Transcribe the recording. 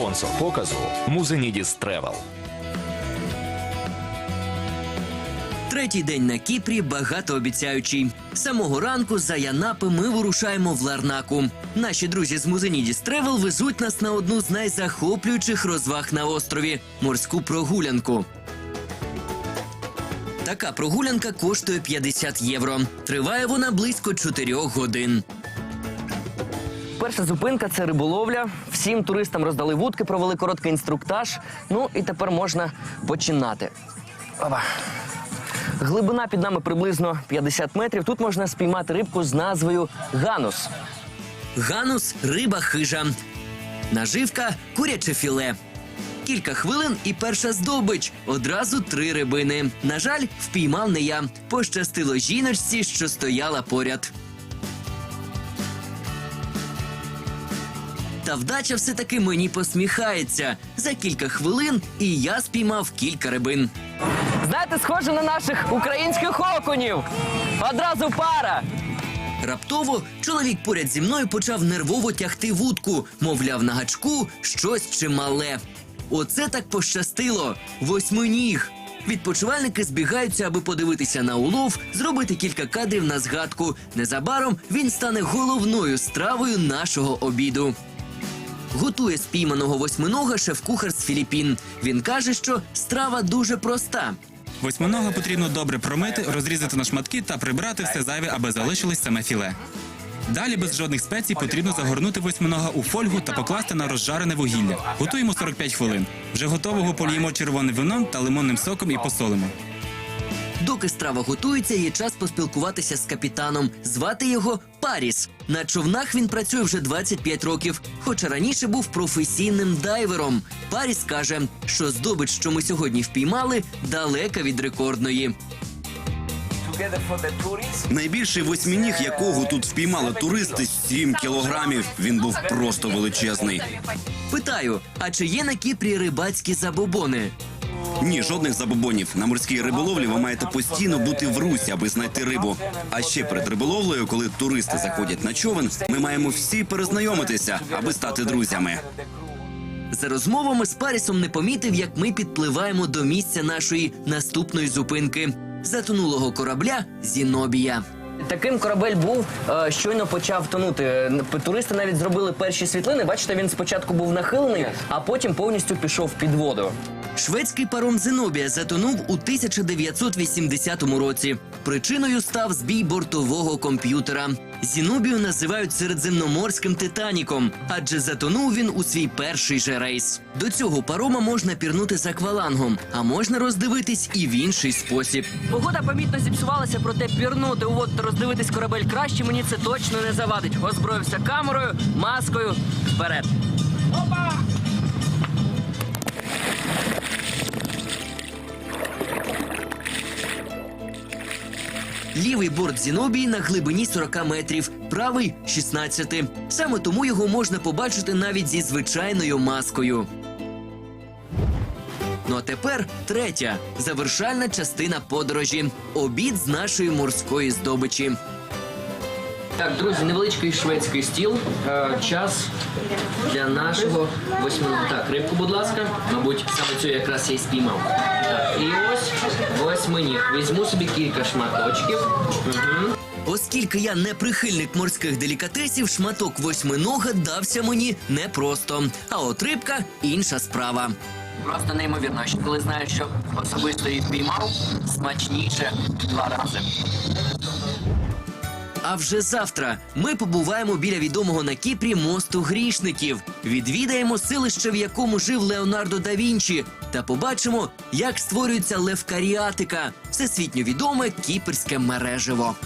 Спонсор показу Музенідіс Тревел. Третій день на Кіпрі багатообіцяючий. Самого ранку за Янапи ми вирушаємо в Ларнаку. Наші друзі з Музенідіс Тревел везуть нас на одну з найзахоплюючих розваг на острові морську прогулянку. Така прогулянка коштує 50 євро. Триває вона близько 4 годин. Перша зупинка це риболовля. Всім туристам роздали вудки, провели короткий інструктаж. Ну і тепер можна починати. Опа. Глибина під нами приблизно 50 метрів. Тут можна спіймати рибку з назвою ганус. Ганус риба хижа. Наживка куряче філе. Кілька хвилин і перша здобич. Одразу три рибини. На жаль, впіймав не я. Пощастило жіночці, що стояла поряд. Та вдача все-таки мені посміхається. За кілька хвилин і я спіймав кілька рибин. Знаєте, схоже на наших українських окунів. Одразу пара. Раптово чоловік поряд зі мною почав нервово тягти вудку, мовляв, на гачку щось чимале. Оце так пощастило. Восьминіг. Відпочивальники збігаються, аби подивитися на улов, зробити кілька кадрів на згадку. Незабаром він стане головною стравою нашого обіду. Готує спійманого восьминога шеф-кухар з Філіппін. Він каже, що страва дуже проста. Восьминога потрібно добре промити, розрізати на шматки та прибрати все зайве, аби залишилось саме філе. Далі без жодних спецій потрібно загорнути восьминога у фольгу та покласти на розжарене вугілля. Готуємо 45 хвилин. Вже готового поліємо червоним вином та лимонним соком і посолимо. Доки страва готується, є час поспілкуватися з капітаном. Звати його Паріс. На човнах він працює вже 25 років, хоча раніше був професійним дайвером. Паріс каже, що здобич, що ми сьогодні впіймали, далека від рекордної. Найбільший восьминіг, якого тут впіймали туристи, 7 кілограмів. Він був просто величезний. Питаю: а чи є на Кіпрі рибацькі забобони? Ні, жодних забобонів. На морській риболовлі ви маєте постійно бути в русі, аби знайти рибу. А ще перед риболовлею, коли туристи заходять на човен, ми маємо всі перезнайомитися, аби стати друзями. За розмовами з Парісом не помітив, як ми підпливаємо до місця нашої наступної зупинки затонулого корабля Зінобія. Таким корабель був е, щойно почав тонути. Туристи навіть зробили перші світлини. Бачите, він спочатку був нахилений, а потім повністю пішов під воду. Шведський паром Зенобія затонув у 1980 році. Причиною став збій бортового комп'ютера. Зінобію називають середземноморським титаніком, адже затонув він у свій перший же рейс. До цього парома можна пірнути з аквалангом, а можна роздивитись і в інший спосіб. Погода помітно зіпсувалася, проте пірнути у воду та роздивитись корабель краще мені це точно не завадить. Озброївся камерою, маскою вперед. Лівий борт Зінобії на глибині 40 метрів, правий 16. Саме тому його можна побачити навіть зі звичайною маскою. Ну а тепер третя завершальна частина подорожі обід з нашої морської здобичі. Так, друзі, невеличкий шведський стіл. Е, час для нашого восьминого. Так, рибку, будь ласка. Мабуть, саме цю якраз я і спіймав. Так, і ось восьминіг. Візьму собі кілька шматочків. Угу. Оскільки я не прихильник морських делікатесів, шматок восьминога дався мені непросто. А от рибка інша справа. Просто неймовірно, що коли знаєш, що особисто їх піймав, смачніше два рази. А вже завтра ми побуваємо біля відомого на Кіпрі мосту грішників, відвідаємо селище, в якому жив Леонардо да Вінчі, та побачимо, як створюється левкаріатика, всесвітньо відоме кіпрське мережево.